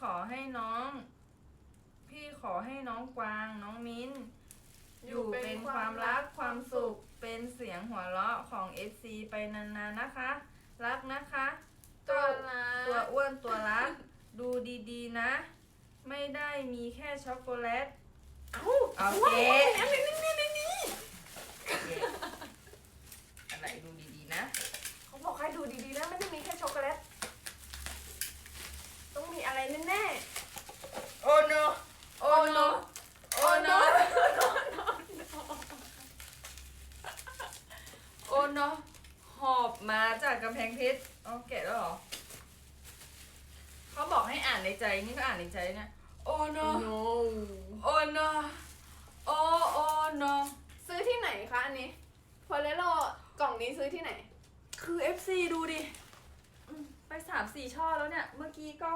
ขอให้น้อง พี่ขอให้น้องกวางน้องมิ้น อยู่เป็นความรักความสุขเป็นเสียงหัวเราะของ FC ไปนานๆนะคะ รักนะคะ ตัวละตัวอ้วนตัวรัก ดูดีๆนะ ไม่ได้มีแค่ช็อกโกแลต เอ้าโอเคอันนี้นี่นี่นี่นี่ อะไรดูดีๆนะ เขาบอกให้ดูดีๆนะไม่ได้มีแค่ช็อกโกแลต ต้องมีอะไรแน่ โอ้ no โอ้ no โอ้ no โอ้ no หอบมาจากกำแพงเพชรอ๋อแกะแล้วเหรอ เขาบอก ให้อ่านในใจนี่ก็อ่านในใจนะโอ้ๆ no no โอ้ no โอ้โอ้ no ซื้อที่ไหนคะอันนี้พอเลโลกล่องนี้ซื้อที่ไหน คือ FC ดูดิอืมไปสามสี่ช่อแล้วเนี่ย เมื่อกี้ก็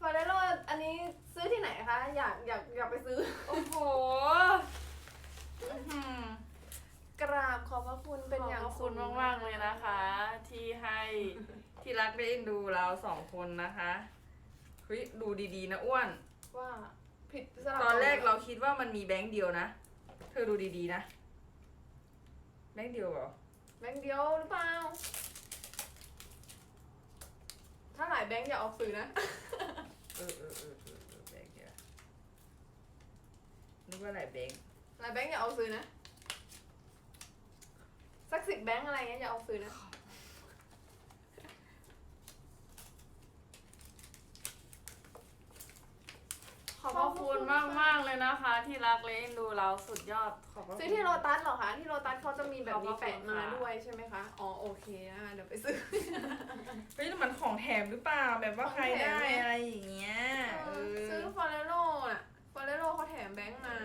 ฟอเรโลอันนี้ซื้อที่ไหนคะ อยากอยากอยากไปซื้อ โอ้โหอื้อหือกราบขอบพระคุณเป็นอย่างขอบพระสูคุงณมาก ๆ เลยนะคะ ที่ให้ ที่รักได้เอ็นดูเราสองคนนะคะเฮ้ยดูดีๆนะอ้วน ว่าผิดสลับตอนแรกเราคิดว่ามันมีแบงค์เดียวนะ เธอดูดีๆนะ แบงค์เดียวเหรอ แบงค์เดียวหรือเปล่า ถ้าหลายแบงค์อย่าออกสื่อนะ เออเออเออเออเออแบงค์เดียวนึกว่าหลายแบงค์หลายแบงค์อย่าออกสื่อนะ สักสิบแบงค์อะไรเงี้ยอย่าออกสื่อนะ ขอบพระ คุณมากมากๆเลยนะคะ ที่รักและเอ็นดูเราสุดยอดขอบพระคุณ ซื้อที่โรตัสเหรอคะที่โรตัสเขาจะมีแบบนี้ขอบพระคุณแปะมาค่ะด้วยใช่ไหมคะอ๋อโอเคนะคะเดี๋ยวไปซื้อ เฮ้ยแต่มันของแถมหรือเปล่าแบบว่าใครได้อะไรอย่างเงี้ยเออซื้อฟอเรโลน่ะฟอเรโลเขาแถมแบงค์มา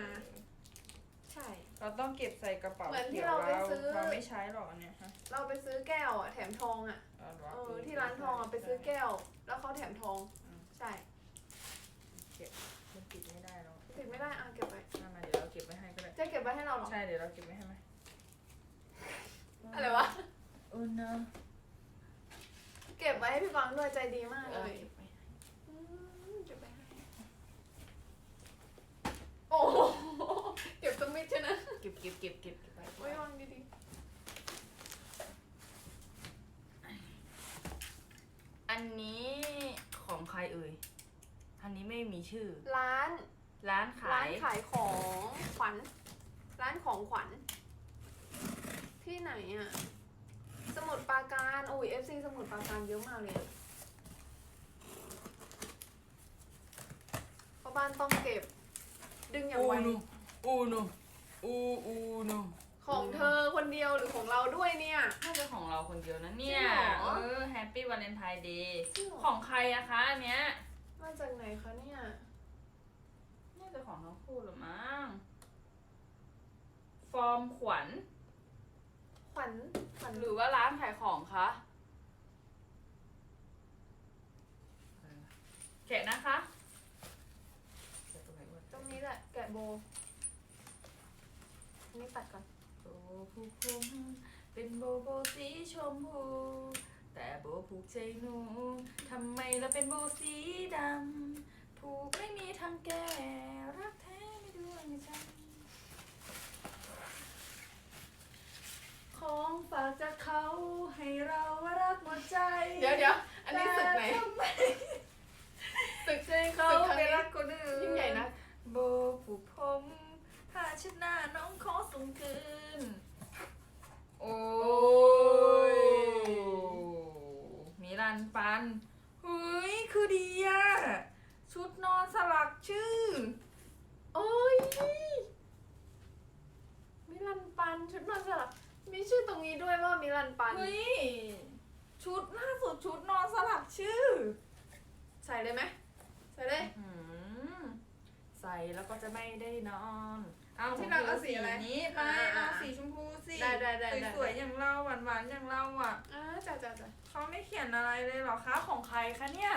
ใช่ เราต้องเก็บใส่กระเป๋าเหมือนที่ขียวเราไปซื้อ เราไม่ใช้หรอกอันเนี่ยฮะเราไปซื้อแก้วอะแถมทองอะเอาหรเออที่ร้านทองอะไปซื้อแก้ว แล้วเขาแถมทอง ใช่ ดี๋ยวเราเก็บไว้ให้ไหมอะไรวะโอ้เนอะเก็บไว้ให้พี่ฟังด้วยใจดีมากเอเลอย เก็บไว้ให้อืมเก็บไว้ให้โอ้โหเก็บตรงมิดใช่นะเก็บเก็บเก็บเก็บเก็บไว้ไว้วางดีอันนี้ของใครเอ่ย อันนี้ไม่มีชื่อ ๆ ร้าน ร้านขาร้านย ขายของขวัญ ร้านของขวัญ ที่ไหนอะสมุดปราการโอ้ยเอฟซีสมุดปราการเยอะมากเลยอะเพราะบ้านต้องเก็บ ดึงอย่างไวอูนูอูอูนูของเธอคนเดียวหรือของเราด้วยเนี่ย น่าจะของเราคนเดียวนะเนี่ย จริงเหรอ เออ แฮปปี้วาเลนไทน์เดย์จริงเหรอของใครอะคะอันเนี้ย มาจากไหนคะเนี่ย น่าจะของน้องคู่หรือมั้ง ฟอร์มขวัญขวัญขวัญหรือว่าร้านขายของคะแกะนะคะแกะตรงไหนวะตรงนี้แหละแกะโบอันนี้ตัดก่อนโบผูกผมเป็นโบโบสีชมพู แต่โบผูกใจหนูทำไมเราเป็นโบสีดำผูกไม่มีทางแก้ รักแท้ไม่ดวงใจ ของฝากจากเขาให้เรารักหมดใจ เดี๋ยวเดี๋ยวอันนี้ศึกไหน แต่ทำม ศึก ใจเขา ศึกครั้ง ไป นี้ รักคนอื่น ยิ่งใหญ่นะ โบผูกผมผ้าเช็ดหน้าน้องขอส่งคืน โอ้ย มี รันปันเฮ้ย คือดีอะชุดนอนสลักชื่อ โอ้ยมิลันปันชุดนอนสลับมีชื่อตรงนี้ด้วยว่ามิลันปัน เฮ้ย ชุดล่าสุดชุดนอนสลักชื่อ ใส่เลยไหมใส่เลย อืมใส่ แล้วก็จะไม่ได้นอนเอาที่รักเอาสีอะไรนี้ไปอ่าเอาสีชมพูสิได้ได้ได้ได้สวยๆอย่างเราหวานๆอย่างเราอะอ่าจ้าจ้าจ้าเขาไม่เขียนอะไรเลยเหรอคะของใครคะเนี่ย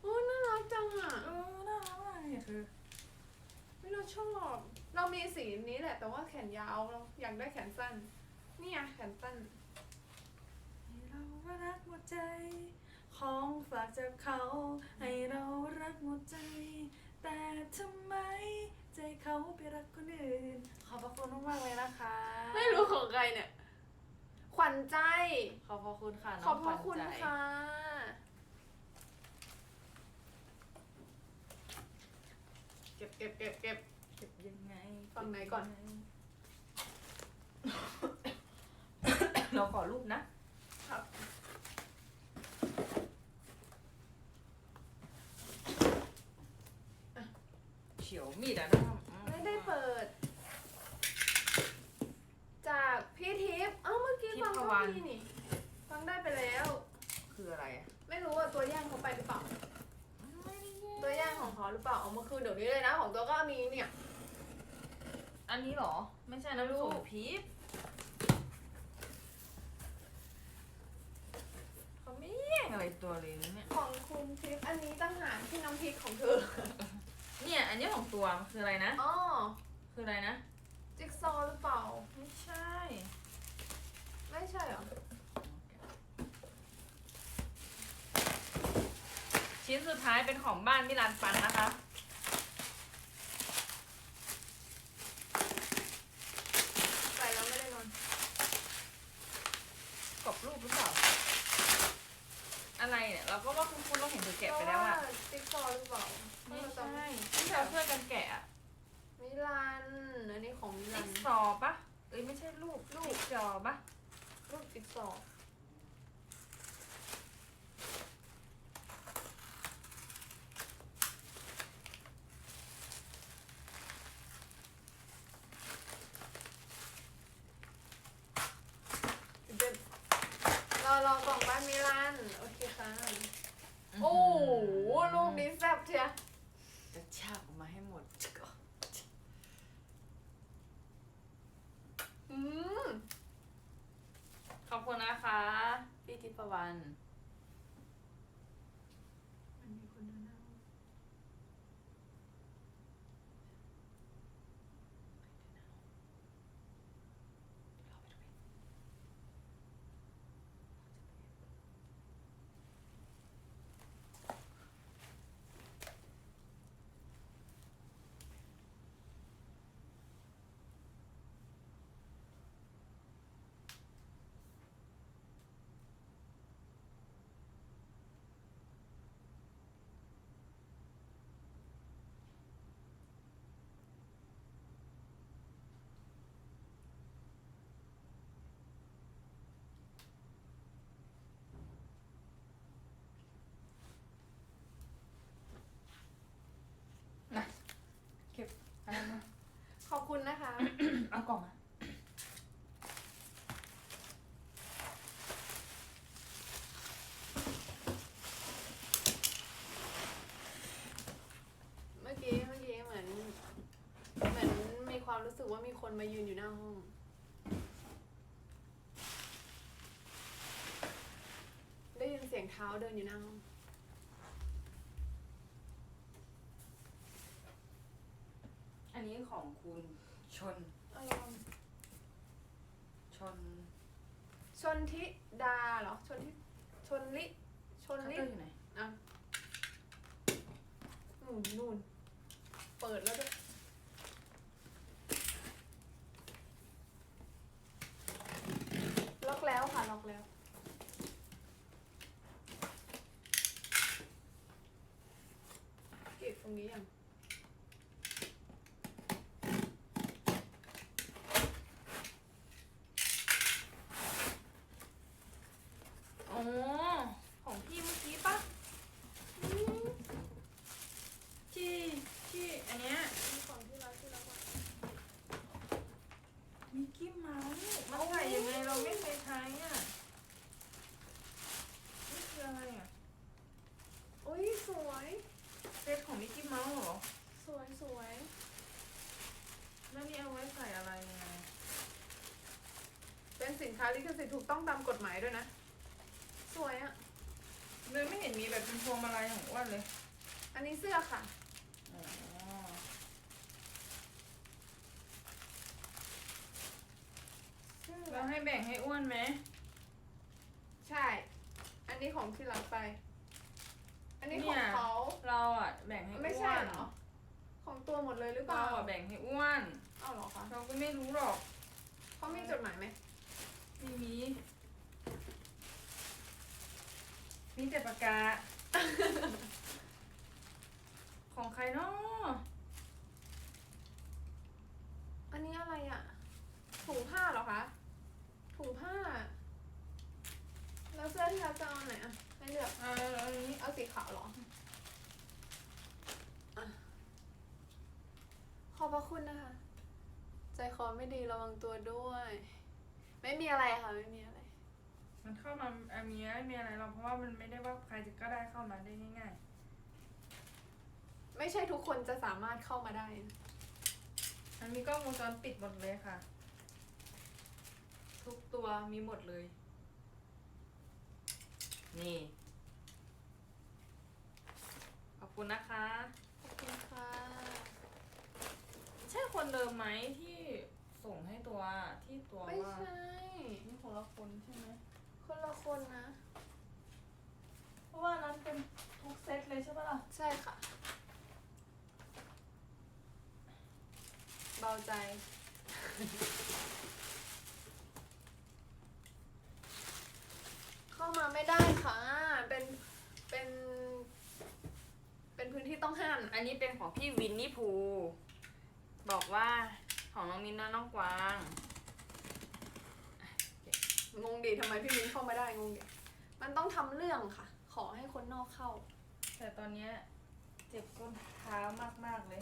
โอ้น่ารักจังอะเออน่ารักมากเนี่ยคือไม่เราชอบเรามีสีนี้แหละ แต่ว่าแขนยาวเราอยากได้แขนสั้นนี่ไงแขนสั้นให้เรา ของฝากจากเขา ให้เรารักหมดใจ แต่ทำไมใจเขาไปรักคนอื่น ขอบพระคุณมากๆเลยนะคะ ไม่รู้ของใครเนี่ย ขวัญใจ ขอบพระคุณค่ะขน้ออบงพขวัระญคุณใจค่ะ เก็บเก็บเก็บเก็บ เก็บยังไงฝั่งไหนก่อน เราขอรูปนะ ครับ เฉียวมีดอะนะครับไม่ได้เปิด จากพี่ทิพย์เอ้าเมื่อกี้ฟังก็พี่นี่ฟังได้ไปแล้ว คืออะไรอะไม่รู้ว่าตัวย่างเขาไปหรือเปล่า ตัวย่างของเขาหรือเปล่าเอามาคืนเดี๋ยวนี้เลยนะ ของตัวก็มีเนี่ย อันนี้เหรอ ไม่ใช่นะไม่รู้ลูกพีฟเขาไม่แย่งอะไรตัวเลยนะเนี่ย ของคุณทิพย์อันนี้ตั้งหากที่น้ำพริกของเธอ เนี่ย อันนี้ของ ตัวมันคืออะไรนะ อ๋อคืออะไรนะ จิ๊กซอว์หรือเปล่า ไม่ใช่ ไม่ใช่เหรอ ชิ้นสุดท้ายเป็นของบ้านมิลานฟันนะคะ ใส่แล้วไม่ได้นอนกรอบรูปหรือเปล่าอะไร เนี่ยเราก็ว่าคุณคุณเราเห็นเธอแกะไปแล้วอะเพราว่าจิ๊กซอว์หรือเปล่าไม่เราใช่จำที่เราช่วยกันแกะอะมิลานอันนี้ของมิลาจิ๊นกซอว์ปะเอ้ยไม่ใช่รูปรูปจอปะรูปจิ๊กซอว์เดี๋ยวรอรอกล่องบ้านมิลาน โอเคค่ะโอ้โหลูกนี้แซ่บเชียจะชากออกมาให้หมดอืมขอบคุณนะคะ พี่ทิพวรรณ มันมีคนเดินหน้าห้องอะไรมา ขอบคุณ นะคะ เอากล่องมาเมื่อกี้เมื่อกี้เหมือนเหมือนมีความรู้สึกว่ามีคนมายืนอยู่หน้าห้อง ได้ยินเสียงเท้าเดินอยู่หน้าห้อง อันนี้ของคุณ ชน เอาลองชนชนทิดาเหรอ ชนทิชนลิ ชนคัตลิ เตอร์อยู่ไหน อะนู่นนู่น เปิดแล้วด้วยล็อกแล้วค่ะ ล็อกแล้ว เก็บตรงนี้ยัง อ๋อ ของพี่เมื่อกี้ปะที่ที่อันเนี้ย นี่ของที่รักที่รักว่า มิกกี้เมาส์มันใส่ยังไงเราไม่เคยใช้อะ นี่คืออะไรอะ อุ้ยสวย เซตของมิกกี้เมาส์เหรอ สวยสวย แล้วนี่เอาไว้ใส่อะไรยังไง เป็นสิน ค้าลิขสิทธิ์ถูกต้องตามกฎหมายด้วยนะ สวยอะ่ะเลยไม่เห็นมีแบบเป็นพวงมาลัยของอ้วนเลยอันนี้เสื้อค่ะ อ๋อเสื้อเราให้แบ่งให้อ้วนไหมใช่ อันนี้ของที่รักไปออันนี้ของเขา เราอะแบ่งให้อ้วนไม่ใช่เหรอ ของตัวหมดเลยหรือเปเราล่าอะแบ่งให้อ้วน เอ้าเหรอคะ เราก็ไม่รู้หรอกเขามีจดหมายไหม ไม่มี มีแต่ปากกา ของใครเนาะอันนี้อะไรอะ ถุงผ้าเหรอคะ ถุงผ้า แล้วเสื้อที่เราจะเอาไหนอะให้เลือกเอออันนี้เอาสีขาวเหรออะขอบพระคุณนะคะ ใจคอไม่ดีระวังตัวด้วย ไม่มีอะไรค่ะไม่มีอะไร มันเข้ามาอามีไม่มีอะไรหรอกเพราะว่ามันไม่ได้ว่าใครจะก็ได้เข้ามาได้ง่ายไม่ใช่ทุกคนจะสามารถเข้ามาได้นะๆมันมีกล้องวงจรปิดหมดเลยค่ะ ทุกตัวมีหมดเลย นี่ ขอบคุณนะคะ ขอบคุณค่ะ ใช่คนเดิมไหมที่ ส่งให้ตัวที่ตัวไม่ว่าใช่นี่คนละคนใช่ไหมคนละคนนะ เพราะว่านั้นเป็นทุกเซตเลยใช่ปะล่ะ ใช่ค่ะ เบาใจ เข้ามาไม่ได้ค่ะ เป็นเป็น เป็นพื้นที่ต้องห้าม อันนี้เป็นของพี่วินนี่ภู บอกว่า ของน้องมินท์น้องกวางงงดีทำไมพี่มิ้นเข้ามาได้งงดีมันต้องทำเรื่องค่ะ ขอให้คนนอกเข้า แต่ตอนเนี้ยเจ็บก้นเท้ามากๆเลย